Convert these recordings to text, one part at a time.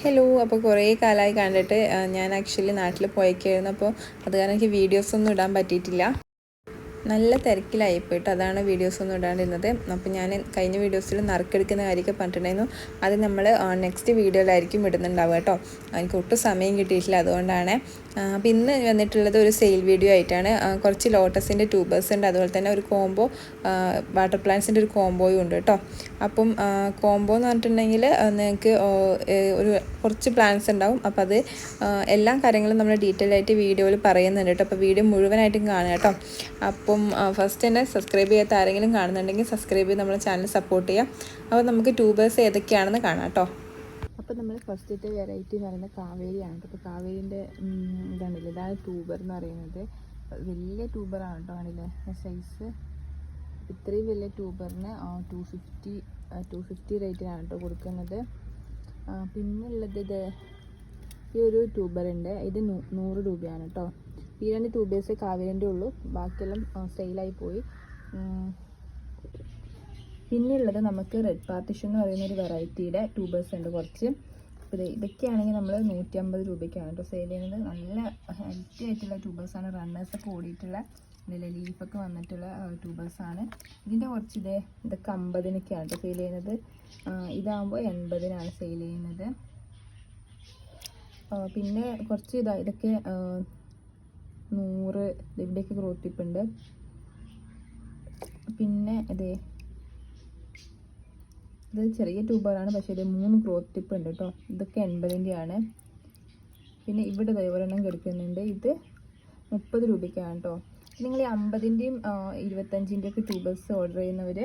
Hello അപ്പോൾ കുറേ കാലമായി കണ്ടിട്ട് ഞാൻ ആക്ച്വലി നാട്ടിൽ പോയേക്കായിരുന്നു. അപ്പോൾ അത് കാരണം എനിക്ക് വീഡിയോസ് ഒന്നും ഇടാൻ പറ്റിയിട്ടില്ല. നല്ല തിരക്കിലായി പോയിട്ട് അതാണ് വീഡിയോസ് ഒന്നും ഇടാണ്ടിരുന്നത്. അപ്പോൾ ഞാൻ കഴിഞ്ഞ വീഡിയോസിൽ നറുക്കെടുക്കുന്ന കാര്യമൊക്കെ പറഞ്ഞിട്ടുണ്ടായിരുന്നു. അത് നമ്മൾ നെക്സ്റ്റ് വീഡിയോയിലായിരിക്കും ഇടുന്നുണ്ടാവുക കേട്ടോ. എനിക്ക് ഒട്ടും സമയം കിട്ടിയിട്ടില്ല അതുകൊണ്ടാണ്. അപ്പോൾ ഇന്ന് വന്നിട്ടുള്ളത് ഒരു സെയിൽ വീഡിയോ ആയിട്ടാണ്. കുറച്ച് ലോട്ടസിന്റെ ട്യൂബേഴ്സ് ഉണ്ട്. അതുപോലെ തന്നെ ഒരു കോംബോ വാട്ടർ പ്ലാന്റ്സിന്റെ ഒരു കോംബോയും ഉണ്ട് കേട്ടോ അപ്പം കോംബോ എന്ന് പറഞ്ഞിട്ടുണ്ടെങ്കിൽ നിങ്ങൾക്ക് ഒരു കുറച്ച് പ്ലാന്റ്സ് ഉണ്ടാവും. അപ്പോൾ അത് എല്ലാ കാര്യങ്ങളും നമ്മൾ ഡീറ്റെയിൽ ആയിട്ട് വീഡിയോയിൽ പറയുന്നുണ്ട് കേട്ടോ അപ്പോൾ വീഡിയോ മുഴുവനായിട്ടും കാണുക കേട്ടോ അപ്പം ഫസ്റ്റ് തന്നെ സബ്സ്ക്രൈബ് ചെയ്യാത്ത ആരെങ്കിലും കാണുന്നുണ്ടെങ്കിൽ സബ്സ്ക്രൈബ് ചെയ്ത് നമ്മളെ ചാനൽ സപ്പോർട്ട് ചെയ്യാം. അപ്പോൾ നമുക്ക് ട്യൂബേഴ്സ് ഏതൊക്കെയാണെന്ന് കാണാം കേട്ടോ അപ്പോൾ നമ്മൾ ഫസ്റ്റത്തെ വെറൈറ്റി എന്ന് പറയുന്നത് കാവേരിയാണ്. കേട്ടോ അപ്പോൾ കാവേരിന്റെ ഇതാണല്ലോ ഇതാണ് ട്യൂബർ എന്ന് പറയുന്നത്. വലിയ ട്യൂബറാണ് കേട്ടോ ആണില്ലേ സൈസ് ഇത്രയും വലിയ ട്യൂബറിന് ടു ഫിഫ്റ്റി ടു ഫിഫ്റ്റി റേറ്റിനാണ് കേട്ടോ കൊടുക്കുന്നത്. പിന്നുള്ളത് ഇത് ഈ ഒരു ട്യൂബറുണ്ട് ഇത് നൂറ് രൂപയാണ് കേട്ടോ. ഈ രണ്ട് ട്യൂബേഴ്സേ കാവേരിന്റെ ഉള്ളൂ. ബാക്കിയെല്ലാം സെയിലായി പോയി. ഉം. പിന്നെ ഉള്ളത് നമുക്ക് റെഡ് പാർട്ടിഷൻ എന്ന് പറയുന്ന ഒരു വെറൈറ്റിയുടെ ട്യൂബേഴ്സ് ഉണ്ട് കുറച്ച്. ഇത് ഇതൊക്കെയാണെങ്കിൽ നമ്മൾ നൂറ്റി അമ്പത് രൂപയ്ക്കാണ് കേട്ടോ സെയിൽ ചെയ്യുന്നത്. നല്ല ഹെൽത്തി ആയിട്ടുള്ള ട്യൂബേഴ്സാണ് റണ്ണേഴ്സൊക്കെ ഓടിയിട്ടുള്ള ഇതിലെ ലീഫൊക്കെ വന്നിട്ടുള്ള ട്യൂബേഴ്സാണ് ഇതിന്റെ കുറച്ച് ഇതേ ഇതൊക്കെ അമ്പതിനൊക്കെയാണ് കേട്ടോ സെയിൽ ചെയ്യുന്നത്. ഇതാകുമ്പോൾ എൺപതിനാണ് സെയിൽ ചെയ്യുന്നത്. പിന്നെ കുറച്ച് ഇതാ ഇതൊക്കെ നൂറ് ഇവിടെയൊക്കെ ഗ്രോത്ത് ടിപ്പ് പിന്നെ ഇതേ ഇത് ചെറിയ ട്യൂബറാണ് പക്ഷേ ഇത് മൂന്ന് ഗ്രോത്ത് ടിപ്പ് ഉണ്ട് കേട്ടോ ഇതൊക്കെ എൺപതിന്റെയാണ്. പിന്നെ ഇവിടെ ദൈവരെണ്ണം കിടക്കുന്നുണ്ട്. ഇത് മുപ്പത് രൂപയ്ക്കാണ് കേട്ടോ നിങ്ങൾ ഈ അമ്പതിന്റെയും ഇരുപത്തഞ്ചിന്റെയും ഒക്കെ ട്യൂബേഴ്സ് ഓർഡർ ചെയ്യുന്നവർ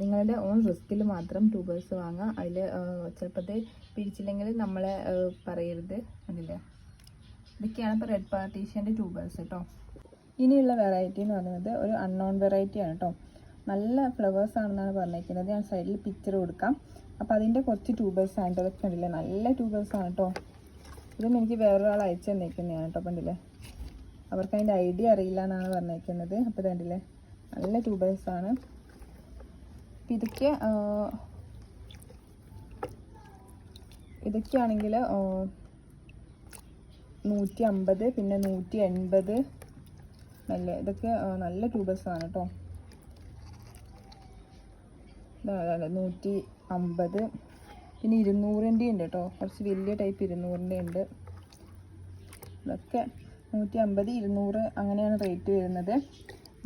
നിങ്ങളുടെ ഓൺ റിസ്കിൽ മാത്രം ട്യൂബേഴ്സ് വാങ്ങുക അതിൽ ചിലപ്പോൾ പിരിച്ചില്ലെങ്കിൽ നമ്മളെ പറയരുത്. അതില്ല ഇതൊക്കെയാണ് ഇപ്പോൾ റെഡ് പാർട്ടീഷ്യന്റെ ട്യൂബേഴ്സ് കേട്ടോ ഇനിയുള്ള വെറൈറ്റി എന്ന് പറയുന്നത് ഒരു അൺനോൺ വെറൈറ്റിയാണ് കേട്ടോ നല്ല ഫ്ലവേഴ്സ് ആണെന്നാണ് പറഞ്ഞിരിക്കുന്നത്. ഞാൻ സൈഡിൽ പിക്ചർ കൊടുക്കാം. അപ്പോൾ അതിന്റെ കുറച്ച് ട്യൂബേഴ്സ് ആണ് കേട്ടോ. ഇതൊക്കെ കണ്ടില്ലേ? നല്ല ട്യൂബേഴ്സ് ആണ് കേട്ടോ. ഇതും എനിക്ക് വേറൊരാൾ അയച്ചു തന്നിരിക്കുന്നതാണ് കേട്ടോ കണ്ടില്ലേ? അവർക്ക് അതിന്റെ ഐഡിയ അറിയില്ല എന്നാണ് പറഞ്ഞിരിക്കുന്നത് അപ്പോൾ ഇത് കണ്ടില്ലേ? നല്ല ട്യൂബേഴ്സ് ആണ്. അപ്പോൾ ഇതൊക്കെ ഇതൊക്കെയാണെങ്കിൽ നൂറ്റി അമ്പത് പിന്നെ നൂറ്റി എൺപത് നല്ല ഇതൊക്കെ നല്ല ട്യൂബേഴ്സാണ് കേട്ടോ. നൂറ്റി അമ്പത്. പിന്നെ ഇരുന്നൂറിന്റെ ഉണ്ട് കേട്ടോ. കുറച്ച് വലിയ ടൈപ്പ് ഇരുന്നൂറിന്റെ ഉണ്ട്. ഇതൊക്കെ നൂറ്റി അമ്പത് ഇരുന്നൂറ് അങ്ങനെയാണ് റേറ്റ് വരുന്നത്.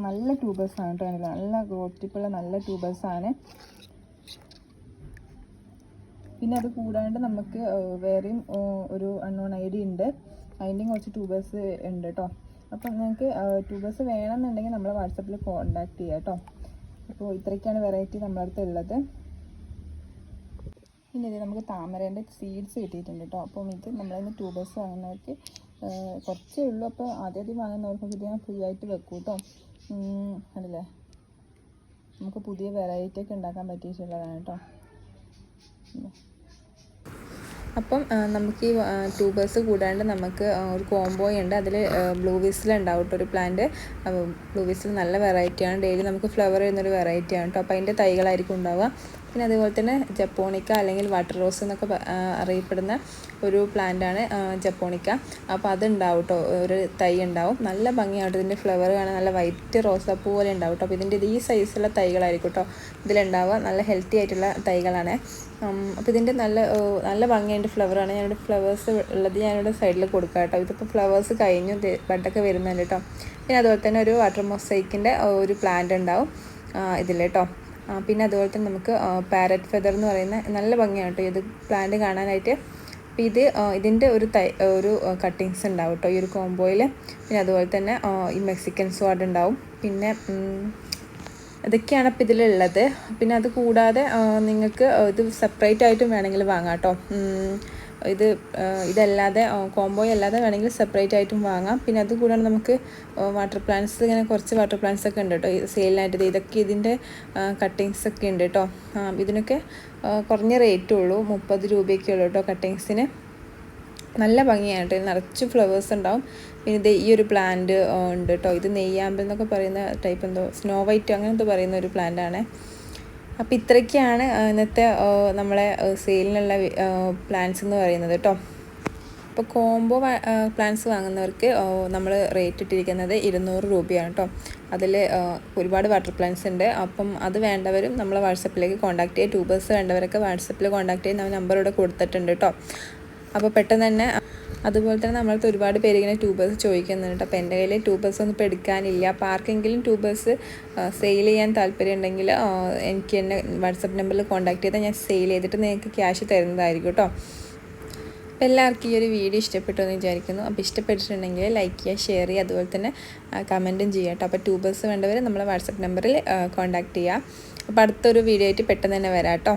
നല്ല ട്യൂബേഴ്സാണ് കേട്ടോ നല്ല ഗ്രോത്ത് നല്ല ട്യൂബേഴ്സാണ് പിന്നെ അത് കൂടാണ്ട് നമുക്ക് വേറെയും ഒരു അൺനോൺ ഐ ഡി ഉണ്ട്. അതിന്റെയും കുറച്ച് ട്യൂബേഴ്സ് ഉണ്ട് കേട്ടോ. അപ്പം നിങ്ങൾക്ക് ട്യൂബേഴ്സ് വേണമെന്നുണ്ടെങ്കിൽ നമ്മളെ വാട്സപ്പിൽ കോൺടാക്ട് ചെയ്യാം കേട്ടോ. അപ്പോൾ ഇത്രയ്ക്കാണ് വെറൈറ്റി നമ്മുടെ അടുത്ത് ഉള്ളത്. പിന്നെ ഇത് നമുക്ക് താമരേന്റെ സീഡ്സ് കിട്ടിയിട്ടുണ്ട് കേട്ടോ അപ്പം ഇത് നമ്മളിന്ന് ട്യൂബേഴ്സ് വാങ്ങുന്നവർക്ക് കുറച്ചേ ഉള്ളൂ. അപ്പോൾ ആദ്യം വാങ്ങുന്നവർക്ക് ഇത് ഞാൻ ഫ്രീ ആയിട്ട് വെക്കും കേട്ടോ അല്ലേ നമുക്ക് പുതിയ വെറൈറ്റി ഒക്കെ ഉണ്ടാക്കാൻ പറ്റിയിട്ടുള്ളതാണ് കേട്ടോ അപ്പം നമുക്ക് ഈ ട്യൂബേഴ്സ് കൂടാണ്ട് നമുക്ക് ഒരു കോംബോ ഉണ്ട്. അതിൽ ബ്ലൂ വിസിൽ ഉണ്ടാവും കേട്ടോ ഒരു പ്ലാന്റ് ബ്ലൂ വിസിൽ നല്ല വെറൈറ്റിയാണ് ഡെയിലി നമുക്ക് ഫ്ലവർ ചെയ്യുന്നൊരു വെറൈറ്റിയാണ് കേട്ടോ അപ്പോൾ അതിന്റെ തൈകളായിരിക്കും ഉണ്ടാവുക. പിന്നെ അതുപോലെ തന്നെ ജപ്പോണിക്ക അല്ലെങ്കിൽ വാട്ടർ റോസ് എന്നൊക്കെ അറിയപ്പെടുന്ന ഒരു പ്ലാന്റാണ് ജപ്പോണിക്ക. അപ്പോൾ അതുണ്ടാവും കേട്ടോ ഒരു തൈ ഉണ്ടാവും. നല്ല ഭംഗിയായിട്ട് ഇതിന്റെ ഫ്ലവർ കാണാൻ. നല്ല വൈറ്റ് റോസാപ്പൂ പോലെ ഉണ്ടാവും കേട്ടോ അപ്പോൾ ഇതിന്റെ ഈ സൈസുള്ള തൈകളായിരിക്കും കേട്ടോ ഇതിലുണ്ടാവുക. നല്ല ഹെൽത്തി ആയിട്ടുള്ള തൈകളാണ്. അപ്പോൾ ഇതിന്റെ നല്ല നല്ല ഭംഗിയായിട്ട് ഫ്ലവറാണ് ഞാനിവിടെ ഫ്ലവേഴ്സ് ഉള്ളത് ഞാനിവിടെ സൈഡിൽ കൊടുക്കാം കേട്ടോ ഇതിപ്പോൾ ഫ്ലവേഴ്സ് കഴിഞ്ഞു. ബഡൊക്കെ വരുന്നുണ്ട് കേട്ടോ പിന്നെ അതുപോലെ തന്നെ ഒരു വാട്ടർ മൊസൈക്കിന്റെ ഒരു പ്ലാന്റ് ഉണ്ടാവും ഇതിൽ കേട്ടോ പിന്നെ അതുപോലെ തന്നെ നമുക്ക് പാരറ്റ് ഫെദർ എന്ന് പറയുന്ന നല്ല ഭംഗിയാണ് കേട്ടോ ഇത് പ്ലാന്റ് കാണാനായിട്ട്. അപ്പോൾ ഇത് ഇതിന്റെ ഒരു തൈ ഒരു കട്ടിങ്സ് ഉണ്ടാവും കേട്ടോ ഈ ഒരു കോംബോയിൽ പിന്നെ അതുപോലെ തന്നെ ഈ മെക്സിക്കൻ സ്വാഡ് ഉണ്ടാവും. പിന്നെ ഇതൊക്കെയാണ് ഇപ്പം ഇതിലുള്ളത്. പിന്നെ അത് കൂടാതെ നിങ്ങൾക്ക് ഇത് സെപ്പറേറ്റ് ആയിട്ടും വേണമെങ്കിൽ വാങ്ങാം കേട്ടോ. ഇത് ഇതല്ലാതെ കോംബോ അല്ലാതെ വേണമെങ്കിൽ സെപ്പറേറ്റ് ആയിട്ടും വാങ്ങാം. പിന്നെ അത് കൂടാതെ നമുക്ക് വാട്ടർ പ്ലാന്റ്സ് ഇങ്ങനെ കുറച്ച് വാട്ടർ പ്ലാന്റ്സ് ഒക്കെ ഉണ്ട് കേട്ടോ. സെയിലിനായിട്ട് ഇത് ഇതൊക്കെ ഇതിന്റെ കട്ടിങ്സ് ഒക്കെ ഉണ്ട് കേട്ടോ. ഇതിനൊക്കെ കുറഞ്ഞ റേറ്റേ ഉള്ളൂ. മുപ്പത് രൂപയൊക്കെ ഉള്ളൂ കേട്ടോ കട്ടിങ്സിന് നല്ല ഭംഗിയാണ് കേട്ടോ. നിറച്ച് ഫ്ലവേഴ്സ് ഉണ്ടാവും. പിന്നെ ഇത് ഈ ഒരു പ്ലാന്റ് ഉണ്ട് കേട്ടോ. ഇത് നെയ്യാമ്പൽ എന്നൊക്കെ പറയുന്ന ടൈപ്പ് എന്തോ സ്നോ വൈറ്റ് അങ്ങനെ എന്തോ പറയുന്ന ഒരു പ്ലാന്റ് അപ്പോൾ ഇത്രയ്ക്കാണ് ഇന്നത്തെ നമ്മളെ സെയിലിനുള്ള പ്ലാൻസ് എന്ന് പറയുന്നത് കേട്ടോ ഇപ്പോൾ കോംബോ പ്ലാൻസ് വാങ്ങുന്നവർക്ക് നമ്മൾ റേറ്റ് ഇട്ടിരിക്കുന്നത് ഇരുന്നൂറ് രൂപയാണ് കേട്ടോ അതിൽ ഒരുപാട് വാട്ടർ പ്ലാൻസ് ഉണ്ട്. അപ്പം അത് വേണ്ടവരും നമ്മൾ വാട്സപ്പിലേക്ക് കോൺടാക്ട് ചെയ്യുക. ട്യൂബേഴ്സ് വേണ്ടവരൊക്കെ വാട്സപ്പിൽ കോൺടാക്ട് ചെയ്യുന്ന നമ്പർ ഇവിടെ കൊടുത്തിട്ടുണ്ട് കേട്ടോ അപ്പോൾ പെട്ടെന്ന് തന്നെ അതുപോലെ തന്നെ നമ്മളടുത്ത് ഒരുപാട് പേര് ഇങ്ങനെ ട്യൂബേഴ്സ് ചോദിക്കുന്നുണ്ട്. അപ്പോൾ എന്റെ കയ്യിൽ ട്യൂബേഴ്സ് ഒന്നും ഇപ്പോൾ എടുക്കാനില്ല. അപ്പോൾ ആർക്കെങ്കിലും ട്യൂബേഴ്സ് സെയിൽ ചെയ്യാൻ താല്പര്യം ഉണ്ടെങ്കിൽ എനിക്ക് എന്നെ വാട്സപ്പ് നമ്പറിൽ കോൺടാക്ട് ചെയ്താൽ ഞാൻ സെയിൽ ചെയ്തിട്ട് നിങ്ങൾക്ക് ക്യാഷ് തരുന്നതായിരിക്കും കേട്ടോ അപ്പോൾ എല്ലാവർക്കും ഈ ഒരു വീഡിയോ ഇഷ്ടപ്പെട്ടു എന്ന് വിചാരിക്കുന്നു. അപ്പോൾ ഇഷ്ടപ്പെട്ടിട്ടുണ്ടെങ്കിൽ ലൈക്ക് ചെയ്യുക ഷെയർ ചെയ്യുക അതുപോലെ തന്നെ കമന്റും ചെയ്യുക കേട്ടോ അപ്പോൾ ട്യൂബേഴ്സ് വേണ്ടവർ നമ്മളെ വാട്സപ്പ് നമ്പറിൽ കോൺടാക്ട് ചെയ്യുക. അപ്പോൾ അടുത്തൊരു വീഡിയോ ആയിട്ട് പെട്ടെന്ന് തന്നെ വരാം കേട്ടോ